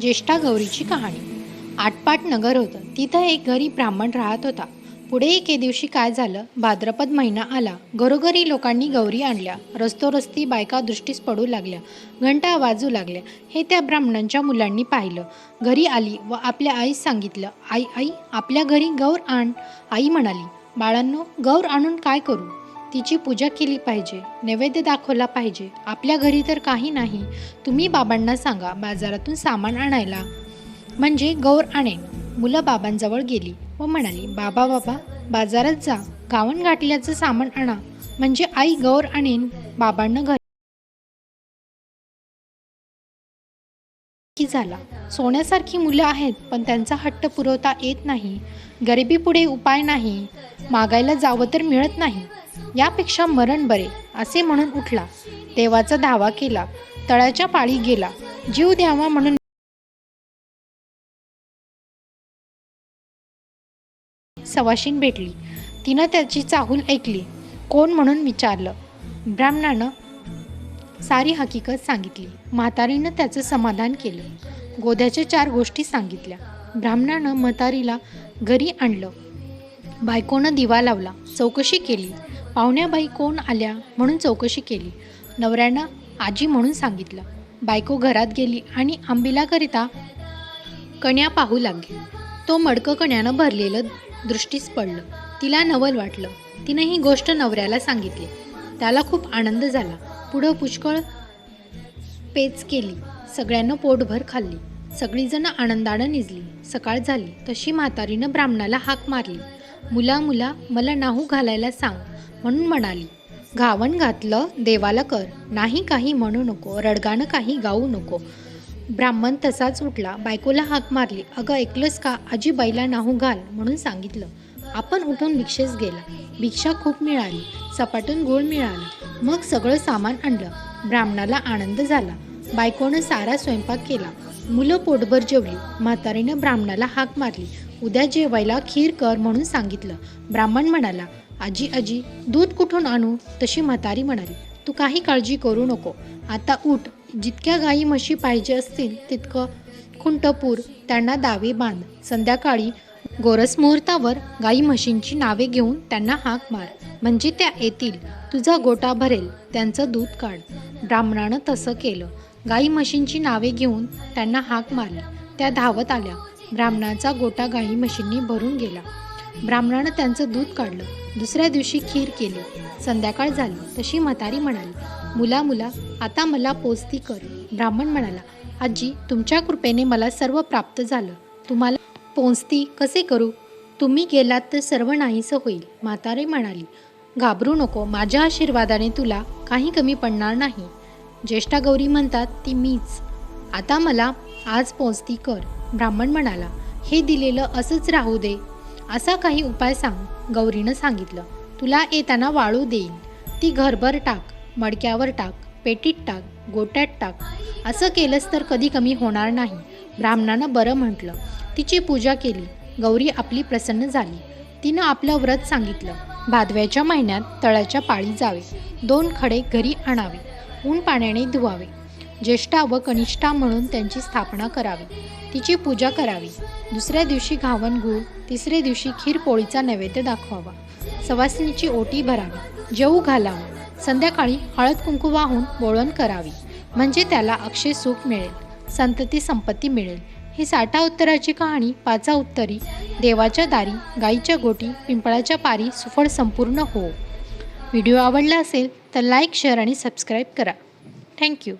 ज्येष्ठा गौरीची कहाणी. आटपाट नगर होतं. तिथं एक घरी ब्राह्मण राहत होता. पुढे एके दिवशी काय झालं? भाद्रपद महिना आला. घरोघरी लोकांनी गौरी आणल्या. रस्तोरस्ती बायका दृष्टीस पडू लागल्या. घंटा वाजू लागल्या. हे त्या ब्राह्मणांच्या मुलांनी पाहिलं. घरी आली व आपल्या आईस सांगितलं आई आई आपल्या घरी गौर आण. आई म्हणाली बाळांनो गौर आणून काय करू? तिची पूजा केली पाहिजे नैवेद्य दाखवला पाहिजे. आपल्या घरी तर काही नाही. तुम्ही बाबांना सांगा बाजारातून सामान आणायला. म्हणजे गौर आणेन मुलं बाबांजवळ गेली व म्हणाली बाबा बाबा बाजारात जा. गावन गाठल्याचं सामान आणा. म्हणजे आई गौर आणेन बाबांना घर की झाला. सोन्यासारखी मुलं आहेत पण त्यांचा हट्ट पुरवता येत नाही. गरिबीपुढे उपाय नाही. मागायला जावं तर मिळत नाही. यापेक्षा मरण बरे असे म्हणून उठला. देवाचा धावा केला. तळाच्या पाळी गेला. जीव द्यावा म्हणून सवाशीन भेटली. तिनं त्याची चाहूल ऐकली. कोण म्हणून विचारलं? ब्राह्मणानं सारी हकीकत सांगितली. म्हातारीनं त्याचं समाधान केलं. गोद्याच्या चार गोष्टी सांगितल्या. ब्राह्मणानं म्हातारीला घरी आणलं. बायकोनं दिवा लावला. चौकशी केली. पाहुण्याबाई कोण आल्या म्हणून चौकशी केली. नवऱ्यानं आजी म्हणून सांगितलं. बायको घरात गेली आणि आंबिलाकरिता कण्या पाहू लागली. तो मडकं कण्यानं भरलेलं दृष्टीस पडलं. तिला नवल वाटलं. तिनं ही गोष्ट नवऱ्याला सांगितली. त्याला खूप आनंद झाला. पुढं पुष्कळ पेच केली. सगळ्यांना पोटभर खाल्ली. सगळीजणं आनंदानं निजली. सकाळ झाली. तशी म्हातारीनं ब्राह्मणाला हाक मारली. मुला मुला मला नाहू घालायला सांग म्हणून म्हणाली. घावन घातलं देवाला कर. नाही काही म्हणू नको. रडगाणं काही गाऊ नको. ब्राह्मण तसाच उठला. बायकोला हाक मारली. अगं ऐकलंस का? आजी बाईला नाहू घाल म्हणून सांगितलं. आपण उठून भिक्षेस गेला. भिक्षा खूप मिळाली. सपाटून गोळ मिळाला. मग सगळं सामान आणलं. ब्राह्मणाला आनंद झाला. बायकोनं सारा स्वयंपाक केला. मुलं पोटभर जेवली. म्हातारीनं ब्राह्मणाला हाक मारली. उद्या जेवायला खीर कर म्हणून सांगितलं. ब्राह्मण म्हणाला आजी आजी दूध कुठून आणू? तशी म्हातारी म्हणाली तू काही काळजी करू नको. आता उठ. जितक्या गाई म्हशी पाहिजे असतील तितकं खुंटपूर त्यांना दावे बांध. संध्याकाळी गोरस मुहूर्तावर गाई म्हशींची नावे घेऊन त्यांना हाक मार. म्हणजे त्या येतील. तुझा गोटा भरेल. त्यांचं दूध काढ. ब्राह्मणानं तसं केलं. गाई म्हशींची नावे घेऊन त्यांना हाक मारली. त्या धावत आल्या. ब्राह्मणाचा गोटा गाई म्हशींनी भरून गेला. ब्राह्मणानं त्यांचं दूध काढलं. दुसऱ्या दिवशी खीर केली. संध्याकाळ झाली. तशी म्हातारी म्हणाली मुला मुला आता मला पोचती कर. ब्राह्मण म्हणाला आजी तुमच्या कृपेने मला सर्व प्राप्त झालं. तुम्हाला पोचती कसे करू? तुम्ही गेलात तर सर्व नाहीसं होईल म्हातारे म्हणाली. घाबरू नको माझ्या आशीर्वादाने तुला काही कमी पडणार नाही. ज्येष्ठा गौरी म्हणतात ती मीच. आता मला आज पोचती कर ब्राह्मण म्हणाला. हे दिलेलं असंच राहू दे. असा काही उपाय सांग गौरीनं सांगितलं. तुला येताना वाळू देईन. ती घरभर टाक मडक्यावर टाक पेटीत टाक गोट्यात टाक. असं केलंस तर कधी कमी होणार नाही ब्राह्मणानं बरं म्हटलं. तिची पूजा केली. गौरी आपली प्रसन्न झाली. तिनं आपलं व्रत सांगितलं. भादव्याच्या महिन्यात तळाच्या पाळी जावे. दोन खडे घरी आणावे. ऊन पाण्याने धुवावे. ज्येष्ठा व कनिष्ठा म्हणून त्यांची स्थापना करावी. तिची पूजा करावी. दुसऱ्या दिवशी घावन गुळ तिसऱ्या दिवशी खीर पोळीचा नैवेद्य दाखवावा. सवासिनीची ओटी भरावी. जेऊ घालावं. संध्याकाळी हळद कुंकू वाहून बोळवण करावी. म्हणजे त्याला अक्षय सुख मिळेल. संतती संपत्ती मिळेल. ही साठा उत्तराची कहाणी पाचा उत्तरी देवाच्या दारी गाईच्या गोटी पिंपळाच्या पारी सुफळ संपूर्ण हो. व्हिडिओ आवडला असेल तर लाईक शेअर आणि सबस्क्राईब करा. Thank you.